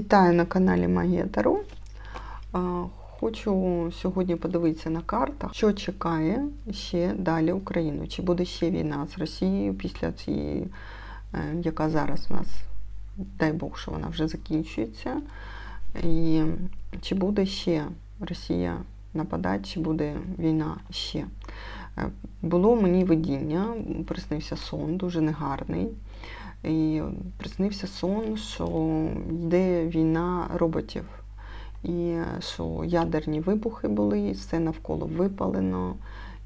Вітаю на каналі Магія Таро. Хочу сьогодні подивитися на картах, що чекає ще далі Україну. Чи буде ще війна з Росією після цієї, е, яка зараз у нас, дай Бог, що вона вже закінчується. І чи буде ще Росія нападати, чи буде війна ще. Е, Було мені видіння, приснився сон, дуже негарний. І приснився сон, що йде війна роботів, і що ядерні вибухи були, все навколо випалено,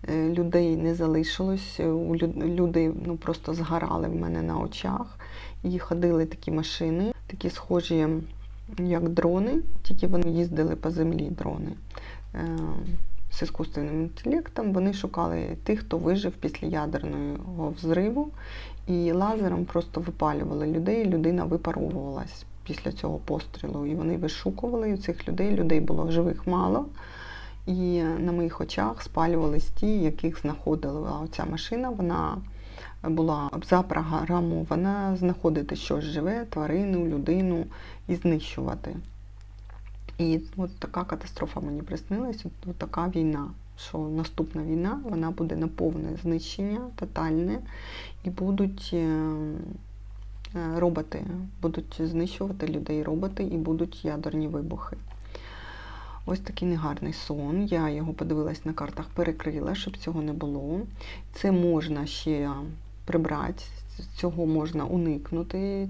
е, людей не залишилось, е, люди ну, просто згорали в мене на очах. І ходили такі машини, такі схожі, як дрони, тільки вони їздили по землі дрони. З іскусственним інтелектом вони шукали тих, хто вижив після ядерного взриву, і лазером просто випалювали людей, людина випаровувалась після цього пострілу. І вони вишукували цих людей. Людей було живих мало. І на моїх очах спалювались ті, яких знаходили. А оця машина вона була запрограмована знаходити щось живе, тварину, людину і знищувати. І от така катастрофа мені приснилась, от, от така війна. Що наступна війна вона буде на повне знищення, тотальне, і будуть е, е, роботи, будуть знищувати людей роботи і будуть ядерні вибухи. Ось такий негарний сон. Я його подивилась на картах, перекрила, щоб цього не було. Це можна ще прибрати, цього можна уникнути.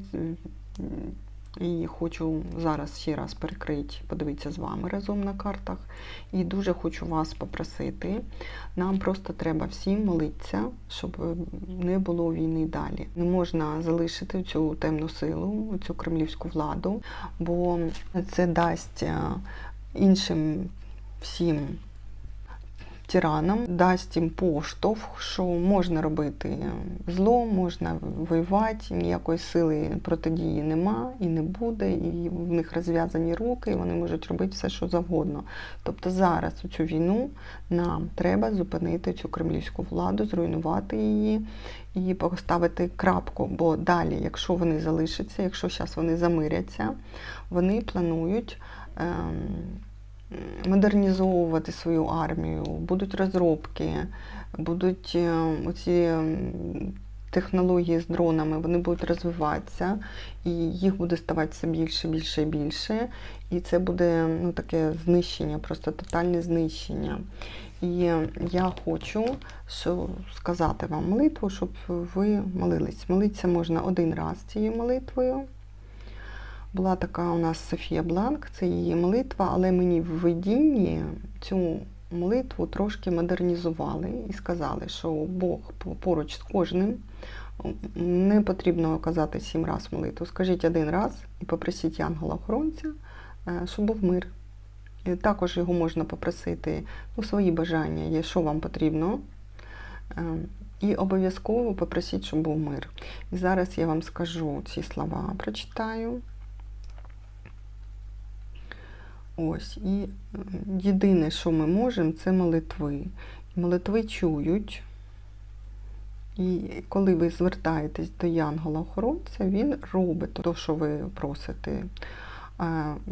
І хочу зараз ще раз перекрити, подивитися з вами разом на картах. І дуже хочу вас попросити. Нам просто треба всім молитися, щоб е, не було війни далі. Не можна залишити цю темну силу, цю кремлівську владу, бо це дасть е, іншим всім тиранам, дасть їм поштовх, що можна робити зло, можна воювати, ніякої сили протидії нема і не буде, і в них розв'язані руки, і вони можуть робити все, що завгодно. Тобто зараз у цю війну нам треба зупинити цю кремлівську владу, зруйнувати її і поставити крапку. Бо далі, якщо вони залишаться, якщо зараз вони замиряться, вони планують. Ем, модернізовувати свою армію, будуть розробки, будуть е, оці технології з дронами, вони будуть розвиватися, і їх буде ставати все більше, більше і більше. І це буде ну, таке знищення, просто тотальне знищення. І я хочу що, сказати вам молитву, щоб ви молились. Молитися можна один раз цією молитвою. Була така у нас Софія Бланк, це її молитва, але мені в видінні цю молитву трошки модернізували і сказали, що Бог поруч з кожним. Не потрібно казати сім раз молитву. Скажіть один раз і попросіть янгола-охоронця, щоб був мир. І також його можна попросити ну, свої бажання, є, що вам потрібно. І обов'язково попросіть, щоб був мир. І зараз я вам скажу ці слова, прочитаю. Ось, і єдине, що ми можемо, це молитви. Молитви чують. І коли ви звертаєтесь до Янгола-охоронця, він робить те, що ви просите.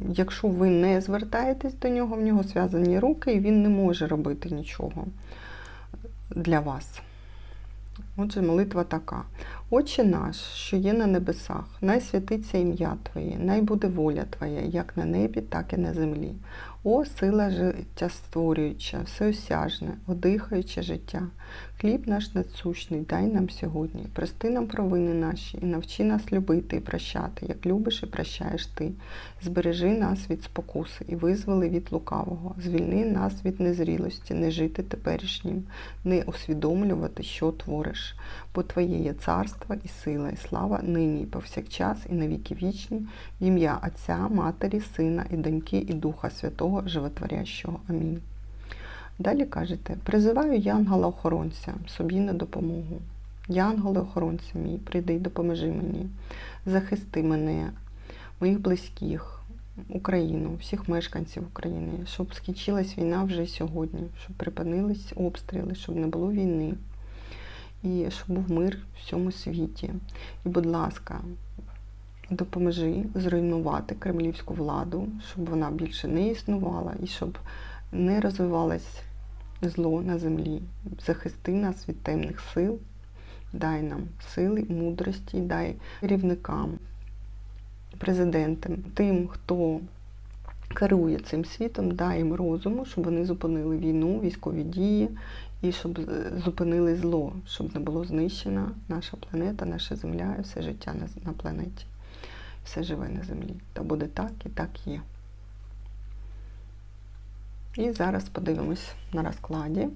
Якщо ви не звертаєтесь до нього, в нього зв'язані руки, і він не може робити нічого для вас. Отже, молитва така. Отче наш, що є на небесах, най святиться ім'я Твоє, най буде воля Твоя, як на небі, так і на землі. О, сила життя створююча, всеосяжне, одихаюче життя. Хліб наш надсущний, дай нам сьогодні. Прости нам провини наші і навчи нас любити і прощати, як любиш і прощаєш ти. Збережи нас від спокуси і визволи від лукавого. Звільни нас від незрілості, не жити теперішнім, не усвідомлювати, що твориш. Бо Твоє є царство і сила, і слава нині, і повсякчас, і навіки вічні, в ім'я Отця, Матері, Сина, і Доньки, і Духа Святого, Животворящого. Амінь. Далі кажете, призиваю Янгола-охоронця собі на допомогу. Янголи-охоронця мій, прийди й допоможи мені, захисти мене, моїх близьких, Україну, всіх мешканців України, щоб скінчилась війна вже сьогодні, щоб припинились обстріли, щоб не було війни. І щоб був мир в всьому світі. І, будь ласка, допоможи зруйнувати кремлівську владу, щоб вона більше не існувала і щоб не розвивалось зло на землі. Захисти нас від темних сил, дай нам сили, мудрості, дай керівникам, президентам, тим, хто керує цим світом, дай їм розуму, щоб вони зупинили війну, військові дії і щоб зупинили зло, щоб не було знищена наша планета, наша земля і все життя на планеті. Все живе на землі. Та буде так і так є. І зараз подивимось на розкладі.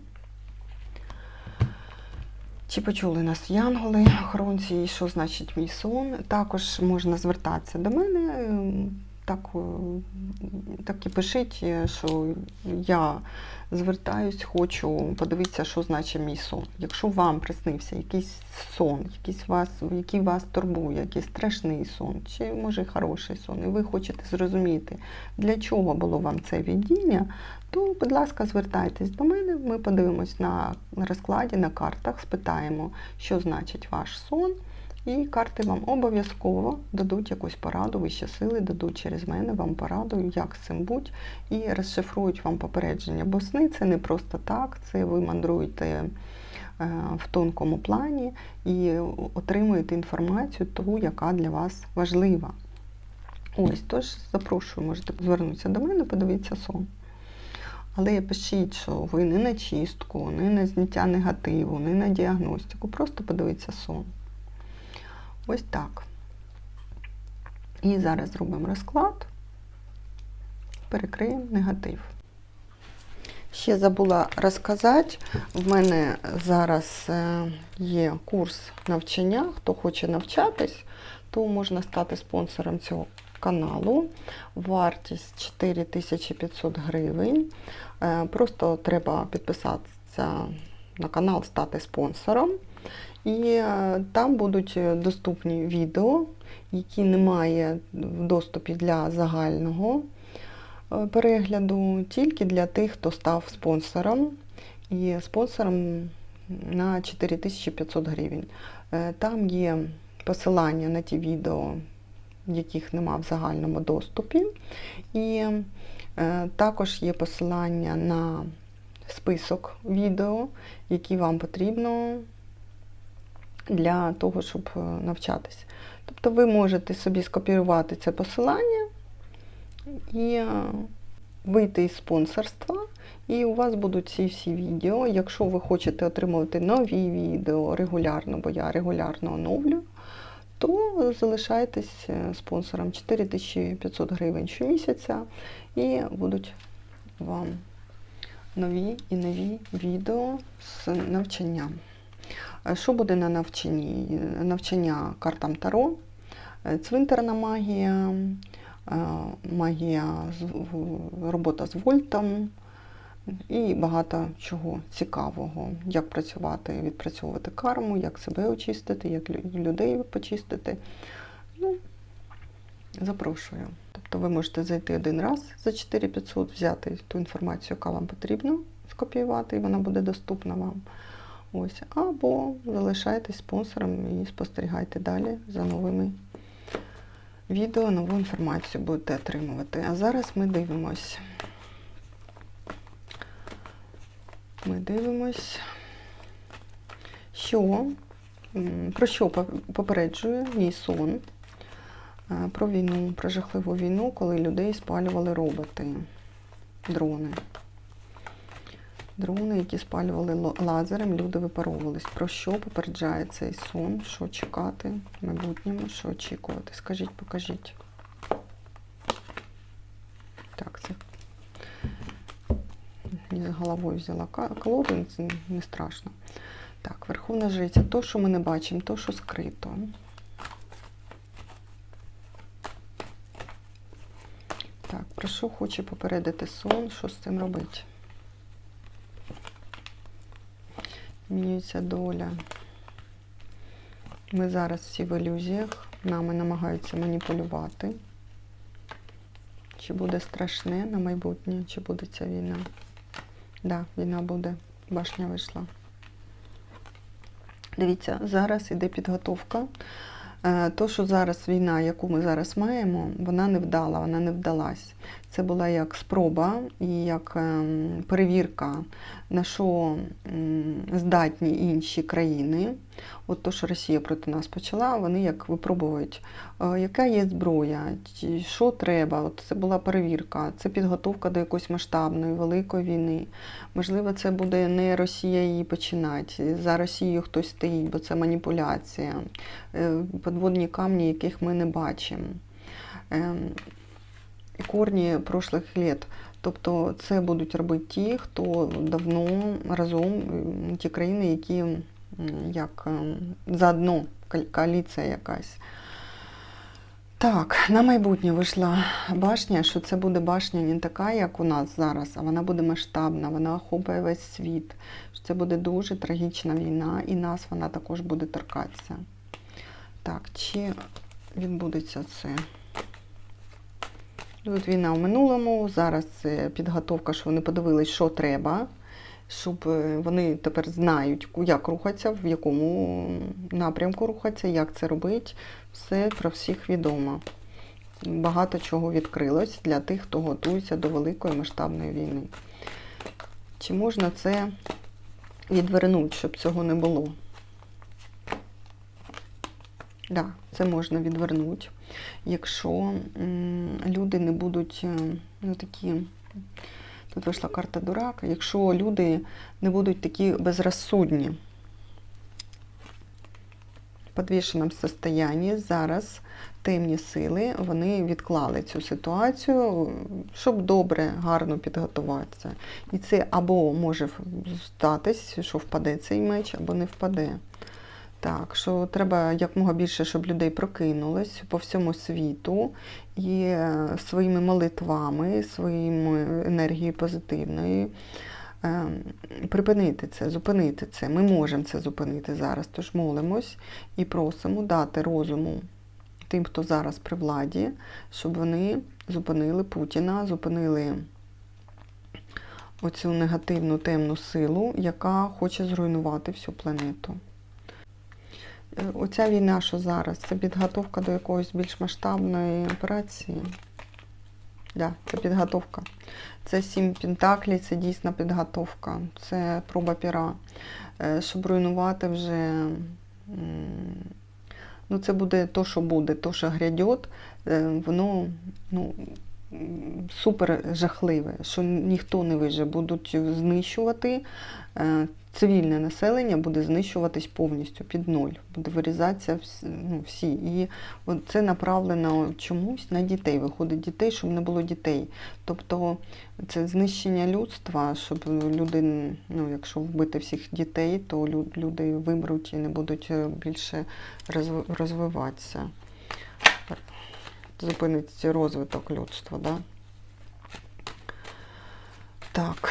Чи почули нас янголи, охоронці, і що значить мій сон? Також можна звертатися до мене. Так, е, так і пишіть, е, що я звертаюсь, хочу подивитися, що значить мій сон. Якщо вам приснився якийсь сон, якийсь вас, який вас турбує, якийсь страшний сон, чи може хороший сон, і ви хочете зрозуміти, для чого було вам це видіння, то, будь ласка, звертайтесь до мене. Ми подивимось на розкладі, на картах, спитаємо, що значить ваш сон. І карти вам обов'язково дадуть якусь пораду, вищі сили дадуть через мене вам пораду, як з цим бути, і розшифрують вам попередження. Бо сни це не просто так, це ви мандруєте е, в тонкому плані і отримуєте інформацію, ту, яка для вас важлива. Ось, тож запрошую, можете звернутися до мене, подивитися сон. Але пишіть, що ви не на чистку, не на зняття негативу, не на діагностику, просто подивіться сон. Ось так. І зараз зробимо розклад, перекриємо негатив. Ще забула розказати, в мене зараз е, є курс навчання. Хто хоче навчатись, то можна стати спонсором цього каналу. Вартість 4500 гривень. Е, Просто треба підписатися на канал, стати спонсором. І е, там будуть е, доступні відео, які немає в доступі для загального е, перегляду, тільки для тих, хто став спонсором. І спонсором на 4500 гривень. Там є посилання на ті відео, яких нема в загальному доступі. І також є посилання на список відео, які вам потрібно для того, щоб е, навчатися. Тобто ви можете собі скопіювати це посилання і е, вийти із спонсорства, і у вас будуть ці всі відео. Якщо ви хочете отримувати нові відео регулярно, бо я регулярно оновлю, то залишайтесь е, спонсором 4500 гривень щомісяця і будуть вам нові і нові відео з навчанням. Е, Що буде на навчанні? Навчання картам Таро, е, цвинтарна магія, е, магія, робота з вольтом і багато чого цікавого. Як працювати, відпрацьовувати карму, як себе очистити, як людей почистити. Ну, запрошую. Тобто ви можете зайти один раз за 4500, взяти ту інформацію, яка вам потрібна, скопіювати, і вона буде доступна вам. Ось. Або залишайтесь спонсором і спостерігайте далі за новими відео, нову інформацію будете отримувати. А зараз ми дивимось. Ми дивимось, що, про що попереджує мій сон, е, про війну, про жахливу війну, коли людей спалювали роботи, дрони. Дрони, які спалювали лазером, люди випаровувались. Про що попереджає цей сон? Що чекати в майбутньому, що очікувати? Скажіть, покажіть. Так, це я головою взяла колоду, це не страшно. Так, Верховна Жриця. То, що ми не бачимо, то, що скрито. Так, про що хоче попередити сон, що з цим робити? Змінюється доля. Ми зараз всі в ілюзіях, нами намагаються маніпулювати. Чи буде страшне на майбутнє, чи буде ця війна? Так, да, війна буде. Башня вийшла. Дивіться, зараз іде підготовка Е, То, що зараз війна, яку ми зараз маємо, вона не вдала, вона не вдалась. Це була як спроба і як ем, перевірка, на що здатні інші країни. От то, що Росія проти нас почала, вони як випробують, е, яка є зброя, що треба. От це була перевірка, це підготовка до якоїсь масштабної великої війни. Можливо, це буде не Росія її починати. За Росією хтось стоїть, бо це маніпуляція, е, подводні камні, яких ми не бачимо. Корні прошлих літ. Тобто це будуть робити ті, хто давно разом, ті країни, які як ем, заодно коаліція якась. Так, на майбутнє вийшла башня, що це буде башня не така, як у нас зараз, а вона буде масштабна, вона охопує весь світ. Що це буде дуже трагічна війна, і нас вона також буде торкатися. Так, чи відбудеться це? Тут війна в минулому, зараз це підготовка, що вони подивились, що треба, щоб е, вони тепер знають, як рухатися, в якому напрямку рухатися, як це робити. Все про всіх відомо. Багато чого відкрилось для тих, хто готується до великої масштабної війни. Чи можна це відвернути, щоб цього не було? Так, да, це можна відвернути, якщо люди не будуть е, ну, такі. Тут вийшла карта дурака. Якщо люди не будуть такі безрозсудні, в підвішеному состоянні зараз темні сили вони відклали цю ситуацію, щоб добре, гарно підготуватися. І це або може статись, що впаде цей меч, або не впаде. Так, що треба якомога більше, щоб людей прокинулось по всьому світу і е, своїми молитвами, своїми енергією позитивною е, припинити це, зупинити це. Ми можемо це зупинити зараз. Тож молимось і просимо дати розуму тим, хто зараз при владі, щоб вони зупинили Путіна, зупинили оцю негативну темну силу, яка хоче зруйнувати всю планету. Е, Оця війна, що зараз, це підготовка до якоїсь більш масштабної операції. Да, це підготовка. Це сім пентаклів, це дійсна підготовка. Це проба піра. Е, Щоб руйнувати вже. Ну, це буде то, що буде, то, що грядет, е, воно ну, супер жахливе, що ніхто не виживе. Будуть знищувати е, цивільне населення буде знищуватись повністю під ноль, буде вирізатися ну, всі. І це направлено чомусь на дітей. Виходить дітей, щоб не було дітей. Тобто це знищення людства, щоб люди, ну, якщо вбити всіх дітей, то люди вимруть і не будуть е, більше розвиватися. Зупиниться розвиток людства, да? Так.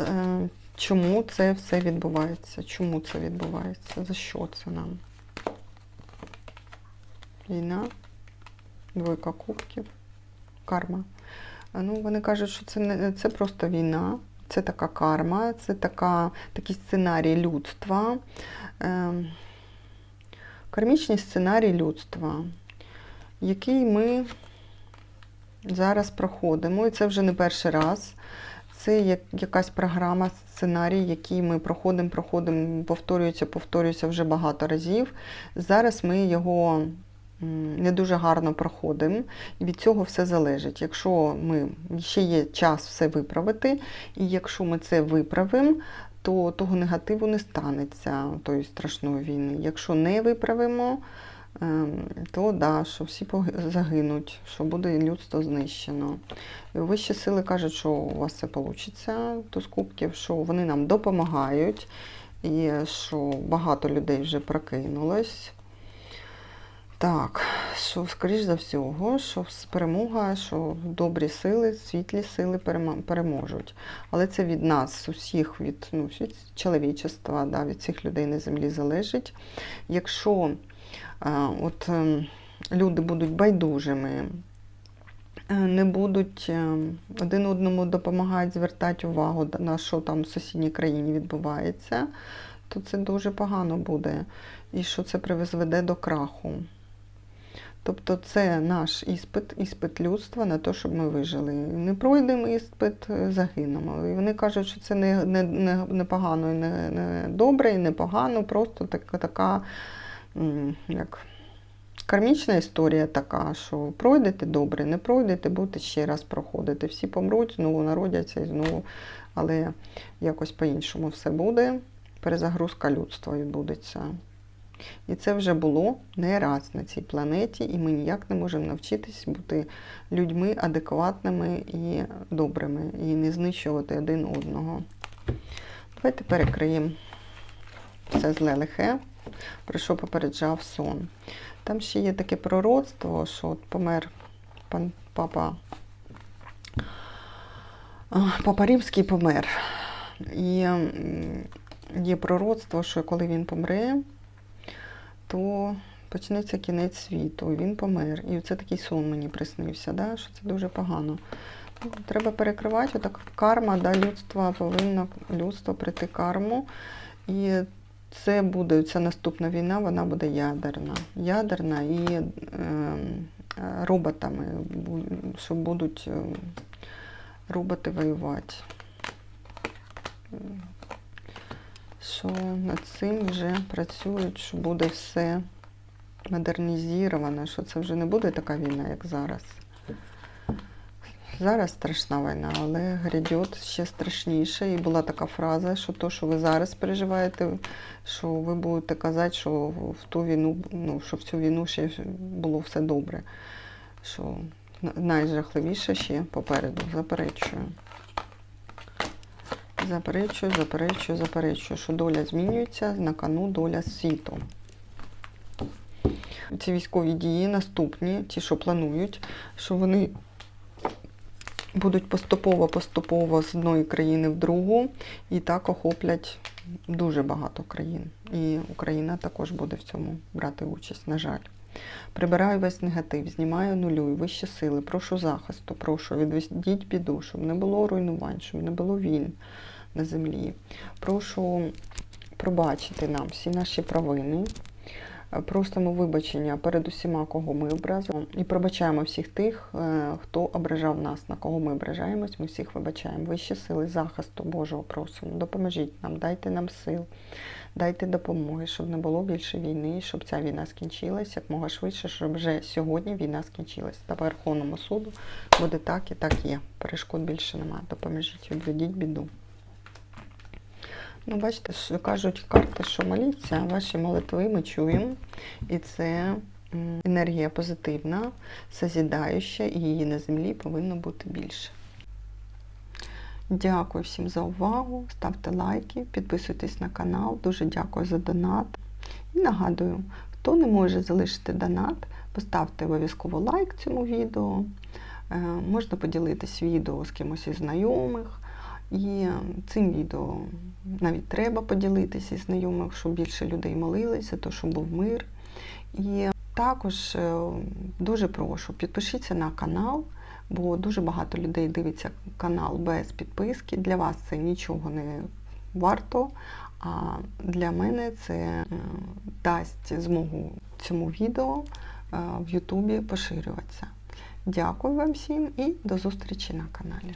Е, Чому це все відбувається? Чому це відбувається? За що це нам? Війна, двойка кубків, карма. Ну, вони кажуть, що це не це просто війна, це така карма, це така, такий сценарій людства. Е, кармічний сценарій людства, який ми зараз проходимо, і це вже не перший раз. Це як якась програма, сценарій, який ми проходимо, проходимо, повторюється, повторюється вже багато разів. Зараз ми його не дуже гарно проходимо, і від цього все залежить. Якщо ми ще є час все виправити, і якщо ми це виправимо, то того негативу не станеться тої страшної війни. Якщо не виправимо, ем, то да, що всі загинуть, що буде людство знищено. І Вищі сили кажуть, що у вас це вийде, то з кубків, що вони нам допомагають, і що багато людей вже прокинулось. Так, що, скоріш за всього, що перемога, що добрі сили, світлі сили переможуть. Але це від нас, усіх, від, ну, від чоловічества, да, від всіх людей на землі залежить. Якщо а, от, ем, люди будуть байдужими, е, не будуть е, один одному допомагати звертати увагу на що там в сусідній країні відбувається, то це дуже погано буде. І що це призведе до краху. Тобто це наш іспит, іспит людства на те, щоб ми вижили. Не пройдемо іспит, е, загинемо. І вони кажуть, що це не, не, не, не погано, і не, не добре, і не погано, просто така, така як кармічна історія така, що пройдете добре, не пройдете, будете ще раз проходити. Всі помруть, знову народяться і знову, але якось по-іншому все буде. Перезагрузка людства відбудеться. І це вже було не раз на цій планеті, і ми ніяк не можемо навчитись бути людьми адекватними і добрими, і не знищувати один одного. Давайте перекриємо все зле лихе, про що попереджав сон. Там ще є таке пророцтво, що от помер пан папа. Папа Римський помер. І є пророцтво, що коли він помре, то почнеться кінець світу, він помер. І це такий сон мені приснився, да? що це дуже погано. Ну, Треба перекривати, отак карма, да, людство повинно людство прийти карму. І це буде ця наступна війна, вона буде ядерна. Ядерна і е, роботами, що будуть е, роботи воювати. Що над цим вже працюють, що буде все модернізовано, що це вже не буде така війна, як зараз. Зараз страшна війна, але грядет ще страшніше. І була така фраза, що то, що ви зараз переживаєте, що ви будете казати, що в ту війну, ну, що в цю війну ще було все добре. Що найжахливіше ще попереду. Заперечую. Заперечую, заперечую, заперечую, що доля змінюється, на кону доля світу. Ці військові дії наступні, ті, що планують, що вони будуть поступово-поступово з одної країни в другу і так охоплять дуже багато країн. І Україна також буде в цьому брати участь, на жаль. Прибираю весь негатив, знімаю нулюю, вищі сили, прошу захисту, прошу, відведіть біду, щоб не було руйнувань, щоб не було війн на землі. Прошу пробачити нам всі наші провини. Просимо вибачення перед усіма, кого ми образили, і пробачаємо всіх тих, е, хто ображав нас, на кого ми ображаємось. Ми всіх вибачаємо. Вищі сили захисту Божого просимо. Допоможіть нам, дайте нам сил, дайте допомоги, щоб не було більше війни, щоб ця війна скінчилась якмога швидше, щоб вже сьогодні війна скінчилась. Та Верховному суду буде так і так є. Перешкод більше немає. Допоможіть, відведіть біду. Ну, бачите, що кажуть карти, що моліться, ваші молитви ми чуємо. І це енергія позитивна, созідаюча, і її на землі повинно бути більше. Дякую всім за увагу. Ставте лайки, підписуйтесь на канал. Дуже дякую за донат. І нагадую, хто не може залишити донат, поставте обов'язково лайк цьому відео. Е, Можна поділитись відео з кимось із знайомих. І цим відео навіть треба поділитися із знайомих, щоб більше людей молилися, то щоб був мир. І також е, дуже прошу, підпишіться на канал, бо дуже багато людей дивиться канал без підписки. Для вас це нічого не варто, а для мене це е, дасть змогу цьому відео е, в Ютубі поширюватися. Дякую вам всім і до зустрічі на каналі.